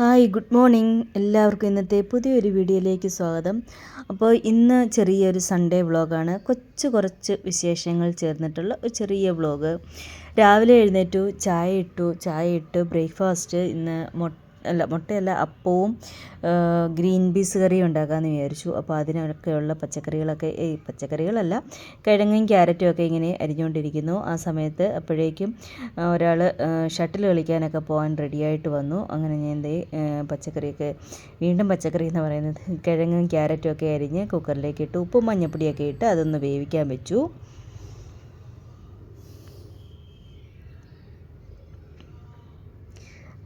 Hi good morning. എല്ലാവർക്കും ഇന്നത്തെ പുതിയൊരു വീഡിയോയിലേക്ക് സ്വാഗതം. അപ്പോൾ ഇന്ന് ചെറിയൊരു സൺഡേ വ്ളോഗാണ്. കൊച്ചു കുറച്ച് വിശേഷങ്ങൾ ചേർന്നിട്ടുള്ള ഒരു ചെറിയ വ്ളോഗ്. രാവിലെ എഴുന്നേറ്റു ചായ ഇട്ടു ചായ ഇട്ട് ബ്രേക്ക്ഫാസ്റ്റ് ഇന്ന് മുട്ട അല്ല മുട്ടയല്ല അപ്പവും ഗ്രീൻ പീസ് കറിയും ഉണ്ടാക്കാമെന്ന് വിചാരിച്ചു. അപ്പോൾ അതിനൊക്കെയുള്ള പച്ചക്കറികളൊക്കെ ഈ പച്ചക്കറികളല്ല കിഴങ്ങും ക്യാരറ്റും ഒക്കെ ഇങ്ങനെ അരിഞ്ഞുകൊണ്ടിരിക്കുന്നു ആ സമയത്ത് അപ്പോഴേക്കും ഒരാൾ ഷട്ടിൽ കളിക്കാനൊക്കെ പോകാൻ റെഡിയായിട്ട് വന്നു. അങ്ങനെ ഞാൻ എന്തേ പച്ചക്കറിയൊക്കെ വീണ്ടും പച്ചക്കറി എന്ന് പറയുന്നത് കിഴങ്ങും ക്യാരറ്റും ഒക്കെ അരിഞ്ഞ് കുക്കറിലേക്ക് ഇട്ട് ഉപ്പും മഞ്ഞപ്പൊടിയൊക്കെ ഇട്ട് അതൊന്ന് വേവിക്കാൻ വെച്ചു.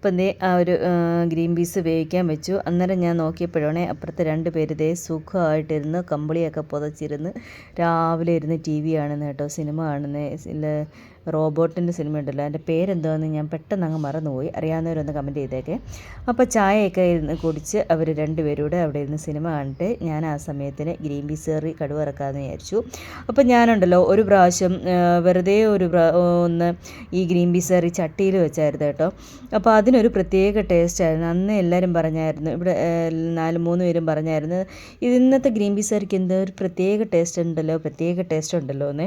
അപ്പം ദേ ആ ഒരു ഗ്രീൻ പീസ് വേവിക്കാൻ വെച്ചു. അന്നേരം ഞാൻ നോക്കിയപ്പോഴാണ് അപ്പുറത്തെ രണ്ട് പേര് ദേ സുഖമായിട്ടിരുന്ന് കമ്പിളിയൊക്കെ പുതച്ചിരുന്ന് രാവിലെ ഇരുന്ന് ടി വി ആണെന്ന് കേട്ടോ സിനിമ കാണുന്ന. റോബോട്ടിന്റെ സിനിമ ഉണ്ടല്ലോ അതിന്റെ പേരെന്താണെന്ന് ഞാൻ പെട്ടെന്ന് അങ്ങ് മറന്നുപോയി. അറിയാവുന്നവരൊന്ന് കമന്റ് ചെയ്തേക്കെ. അപ്പോൾ ചായയൊക്കെ ഇരുന്ന് കുടിച്ച് അവർ രണ്ടുപേരൂടെ അവിടെ ഇരുന്ന് സിനിമ കണ്ടിട്ട് ഞാൻ ആ സമയത്തിന് ഗ്രീൻ പീസ് കറി കടുവ ഇറക്കാമെന്ന് വിചാരിച്ചു. അപ്പോൾ ഞാനുണ്ടല്ലോ ഒരു പ്രാവശ്യം വെറുതെ ഒരു ഒന്ന് ഈ ഗ്രീൻ പീസ് കറി ചട്ടിയിൽ വെച്ചായിരുന്നു കേട്ടോ. അപ്പോൾ അതിനൊരു പ്രത്യേക ടേസ്റ്റായിരുന്നു അന്ന് എല്ലാവരും പറഞ്ഞായിരുന്നു ഇവിടെ നാല് മൂന്ന് പേരും പറഞ്ഞായിരുന്നു ഇന്നത്തെ ഗ്രീൻ പീസ് കറിക്ക് എന്തോ ഒരു പ്രത്യേക ടേസ്റ്റ് ഉണ്ടല്ലോ പ്രത്യേക ടേസ്റ്റ് ഉണ്ടല്ലോ എന്ന്.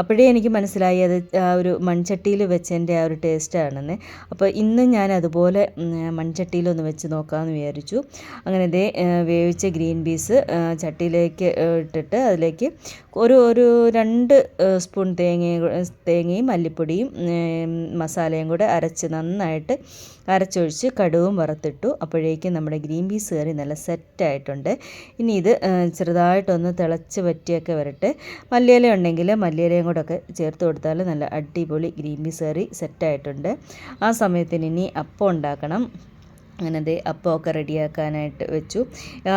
അപ്പോഴേ എനിക്ക് മനസ്സിലായി അത് ആ ഒരു മൺചട്ടിയിൽ വെച്ചതിന്റെ ആ ഒരു ടേസ്റ്റാണെന്ന് അപ്പോൾ ഇന്ന് ഞാൻ അതുപോലെ മൺചട്ടിയിലൊന്ന് വെച്ച് നോക്കാമെന്ന് വിചാരിച്ചു. അങ്ങനെ ഇതേ വേവിച്ച ഗ്രീൻ പീസ് ചട്ടിയിലേക്ക് ഇട്ടിട്ട് അതിലേക്ക് ഒരു ഒരു രണ്ട് സ്പൂൺ തേങ്ങ തേങ്ങയും മല്ലിപ്പൊടിയും മസാലയും കൂടെ അരച്ച് നന്നായിട്ട് അരച്ചൊഴിച്ച് കടുവും വറുത്തിട്ടു അപ്പോഴേക്കും നമ്മുടെ ഗ്രീൻ പീസ് കറി നല്ല സെറ്റായിട്ടുണ്ട്. ഇനി ഇത് ചെറുതായിട്ടൊന്ന് തിളച്ച് വറ്റിയൊക്കെ വരട്ടെ. മല്ലിയില ഉണ്ടെങ്കിൽ മല്ലിയിലയും കൂടെ ഒക്കെ ചേർത്ത് കൊടുത്താൽ നല്ല അടിപൊളി ഗ്രീൻ പീസ് കറി സെറ്റായിട്ടുണ്ട്. ആ സമയത്തിന് ഇനി അപ്പം ഉണ്ടാക്കണം. അങ്ങനെ ദേ അപ്പമൊക്കെ റെഡിയാക്കാനായിട്ട് വെച്ചു.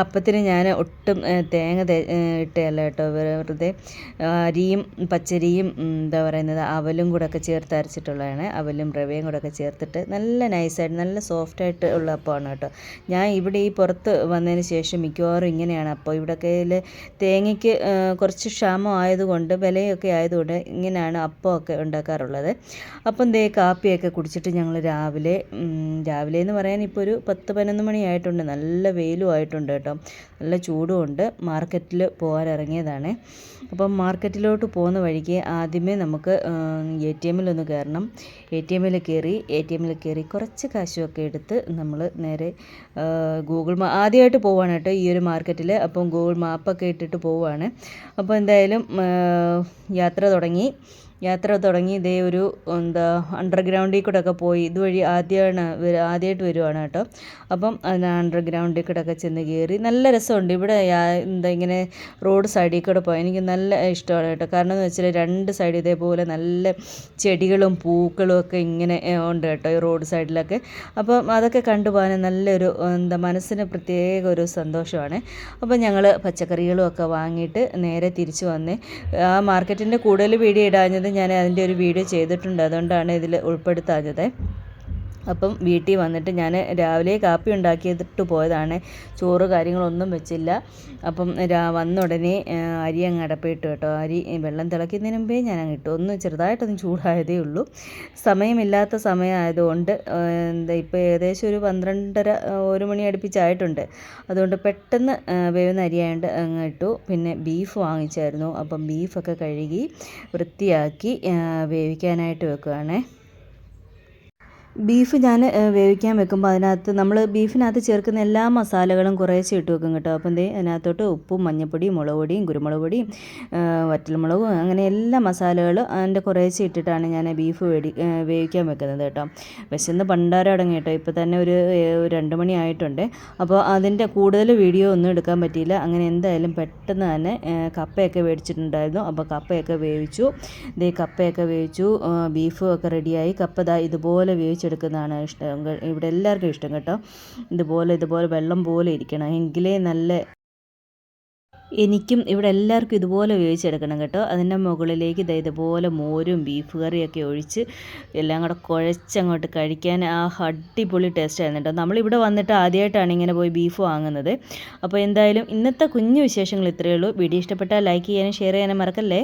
അപ്പത്തിന് ഞാൻ ഒട്ടും തേങ്ങ ഇട്ടല്ല കേട്ടോ. വെറുതെ അരിയും പച്ചരിയും എന്താ പറയുന്നത് അവലും കൂടെ ഒക്കെ ചേർത്ത് അരച്ചിട്ടുള്ളതാണ്. അവലും റവയും കൂടെ ഒക്കെ ചേർത്തിട്ട് നല്ല നൈസായിട്ട് നല്ല സോഫ്റ്റായിട്ട് ഉള്ള അപ്പമാണ് കേട്ടോ. ഞാൻ ഇവിടെ ഈ പുറത്ത് വന്നതിന് ശേഷം മിക്കവാറും ഇങ്ങനെയാണ്. അപ്പോൾ ഇവിടെയൊക്കെ തേങ്ങയ്ക്ക് കുറച്ച് ക്ഷാമം ആയതുകൊണ്ട് വിലയൊക്കെ ആയതുകൊണ്ട് ഇങ്ങനെയാണ് അപ്പമൊക്കെ ഉണ്ടാക്കാറുള്ളത്. അപ്പം ദേ കാപ്പിയൊക്കെ കുടിച്ചിട്ട് ഞങ്ങൾ രാവിലെ രാവിലെ എന്ന് പറയാൻ ഇപ്പോൾ ഒരു പത്ത് പതിനൊന്ന് മണിയായിട്ടുണ്ട് നല്ല വെയിലും ആയിട്ടുണ്ട് കേട്ടോ. നല്ല ചൂടുമുണ്ട് മാർക്കറ്റിൽ പോകാൻ ഇറങ്ങിയതാണ്. അപ്പം മാർക്കറ്റിലോട്ട് പോകുന്ന വഴിക്ക് ആദ്യമേ നമുക്ക് എ ടി എമ്മിലൊന്ന് കയറണം. എ ടി എമ്മിൽ കയറി എ ടി എമ്മിൽ കയറി കുറച്ച് കാശുമൊക്കെ എടുത്ത് നമ്മൾ നേരെ ഗൂഗിൾ മാ ആദ്യമായിട്ട് പോവാണ് കേട്ടോ ഈ ഒരു മാർക്കറ്റിൽ അപ്പം ഗൂഗിൾ മാപ്പൊക്കെ ഇട്ടിട്ട് പോവുകയാണ് അപ്പോൾ എന്തായാലും യാത്ര തുടങ്ങി. യാത്ര തുടങ്ങി ഇതേ ഒരു എന്താ അണ്ടർഗ്രൗണ്ടിൽ കൂടെ ഒക്കെ പോയി. ഇതുവഴി ആദ്യമാണ് ആദ്യമായിട്ട് വരുവാണ് കേട്ടോ. അപ്പം അണ്ടർഗ്രൗണ്ടിൽ കൂടെ ഒക്കെ ചെന്ന് കയറി നല്ല രസമുണ്ട്. ഇവിടെ എന്താ ഇങ്ങനെ റോഡ് സൈഡിൽ കൂടെ പോയി എനിക്ക് നല്ല ഇഷ്ടമാണ് കേട്ടോ. കാരണം എന്ന് വെച്ചാൽ രണ്ട് സൈഡ് ഇതേപോലെ നല്ല ചെടികളും പൂക്കളും ഒക്കെ ഇങ്ങനെ ഉണ്ട് കേട്ടോ ഈ റോഡ് സൈഡിലൊക്കെ അപ്പം അതൊക്കെ കണ്ടുപോകാൻ നല്ലൊരു എന്താ മനസ്സിന് പ്രത്യേക ഒരു സന്തോഷമാണ്. അപ്പം ഞങ്ങൾ പച്ചക്കറികളും ഒക്കെ വാങ്ങിയിട്ട് നേരെ തിരിച്ചു വന്നേ ആ മാർക്കറ്റിന്റെ കൂടുതൽ വീഡിയോ ഇടാഞ്ഞത് ഞാൻ അതിന്റെ ഒരു വീഡിയോ ചെയ്തിട്ടുണ്ട്. അതുകൊണ്ടാണ് ഇതിൽ ഉൾപ്പെടുത്താഞ്ഞത്. അപ്പം വീട്ടിൽ വന്നിട്ട് ഞാൻ രാവിലെ കാപ്പി ഉണ്ടാക്കിയിട്ട് പോയതാണ്. ചോറ് കാര്യങ്ങളൊന്നും വെച്ചില്ല. അപ്പം രാ വന്ന ഉടനെ അരി അങ്ങ് അടപ്പിട്ടു കേട്ടോ. അരി വെള്ളം തിളയ്ക്കുന്നതിന് മുമ്പേ ഞാൻ അങ്ങ് ഇട്ടു. ഒന്ന് ചെറുതായിട്ടൊന്ന് ചൂടായതേ ഉള്ളൂ. സമയമില്ലാത്ത സമയമായതുകൊണ്ട് എന്താ ഇപ്പോൾ ഏകദേശം ഒരു പന്ത്രണ്ടര ഒരു മണി അടുപ്പിച്ചായിട്ടുണ്ട്. അതുകൊണ്ട് പെട്ടെന്ന് വേവുന്ന അരിയായതുകൊണ്ട് അങ്ങ് ഇട്ടു. പിന്നെ ബീഫ് വാങ്ങിച്ചായിരുന്നു. അപ്പം ബീഫൊക്കെ കഴുകി വൃത്തിയാക്കി വേവിക്കാനായിട്ട് വെക്കുകയാണേ ബീഫ് ഞാൻ വേവിക്കാൻ വെക്കുമ്പോൾ അതിനകത്ത് നമ്മൾ ബീഫിനകത്ത് ചേർക്കുന്ന എല്ലാ മസാലകളും കുറേശ്ശെ ഇട്ട് വെക്കും കേട്ടോ. അപ്പം എന്തേ അതിനകത്തോട്ട് ഉപ്പും മഞ്ഞപ്പൊടിയും മുളക് പൊടിയും കുരുമുളക് പൊടിയും വറ്റൽമുളകും അങ്ങനെ എല്ലാ മസാലകളും അതിന്റെ കുറേശ്ശെ ഇട്ടിട്ടാണ് ഞാൻ ബീഫ് വേടി വേവിക്കാൻ വെക്കുന്നത് കേട്ടോ. വിശന്ന് പണ്ടാരം അടങ്ങി കേട്ടോ. ഇപ്പോൾ തന്നെ ഒരു രണ്ട് മണി ആയിട്ടുണ്ട്. അപ്പോൾ അതിന്റെ കൂടുതൽ വീഡിയോ ഒന്നും എടുക്കാൻ പറ്റിയില്ല. അങ്ങനെ എന്തായാലും പെട്ടെന്ന് തന്നെ കപ്പയൊക്കെ മേടിച്ചിട്ടുണ്ടായിരുന്നു അപ്പോൾ കപ്പയൊക്കെ വേവിച്ചു. ഇതേ കപ്പയൊക്കെ വേവിച്ചു. ബീഫും ഒക്കെ റെഡിയായി. കപ്പ ഇതാ ഇതുപോലെ വേവിച്ചു വേവിച്ചെടുക്കുന്നതാണ് ഇഷ്ടം. ഇവിടെ എല്ലാവർക്കും ഇഷ്ടം കേട്ടോ. ഇതുപോലെ ഇതുപോലെ വെള്ളം പോലെ ഇരിക്കണം. എങ്കിലേ നല്ല എനിക്കും ഇവിടെ എല്ലാവർക്കും ഇതുപോലെ വേവിച്ചെടുക്കണം കേട്ടോ. അതിന്റെ മുകളിലേക്ക് ഇതാ ഇതുപോലെ മോരും ബീഫ് കറിയൊക്കെ ഒഴിച്ച് എല്ലാം കൂടെ കുഴച്ചങ്ങോട്ട് കഴിക്കാൻ ആ അടിപൊളി ടേസ്റ്റ് ആയിരുന്നു കേട്ടോ. നമ്മളിവിടെ വന്നിട്ട് ആദ്യമായിട്ടാണ് ഇങ്ങനെ പോയി ബീഫ് വാങ്ങുന്നത്. അപ്പോൾ എന്തായാലും ഇന്നത്തെ കുഞ്ഞു വിശേഷങ്ങൾ ഇത്രയേ ഉള്ളൂ. വീഡിയോ ഇഷ്ടപ്പെട്ടാൽ ലൈക്ക് ചെയ്യാനും ഷെയർ ചെയ്യാനും മറക്കല്ലേ?